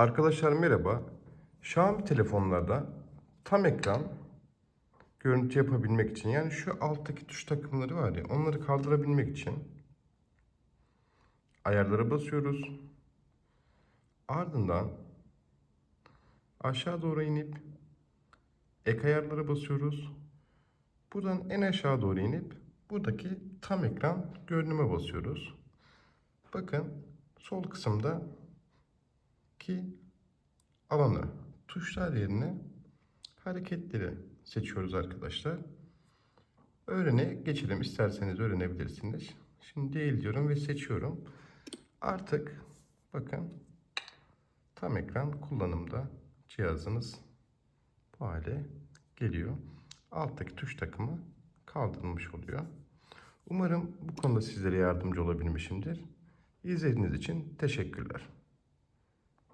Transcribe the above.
Arkadaşlar merhaba. Xiaomi telefonlarda tam ekran görüntü yapabilmek için yani şu alttaki tuş takımları var ya onları kaldırabilmek için ayarlara basıyoruz. Ardından aşağı doğru inip ek ayarlara basıyoruz. Buradan en aşağı doğru inip buradaki tam ekran görünüme basıyoruz. Bakın sol kısımda ki alanı tuşlar yerine hareketleri seçiyoruz arkadaşlar. Öğrene geçelim. İsterseniz öğrenebilirsiniz. Şimdi değil diyorum ve seçiyorum. Artık bakın tam ekran kullanımda cihazınız bu hale geliyor. Alttaki tuş takımı kaldırılmış oluyor. Umarım bu konuda sizlere yardımcı olabilmişimdir. İzlediğiniz için teşekkürler.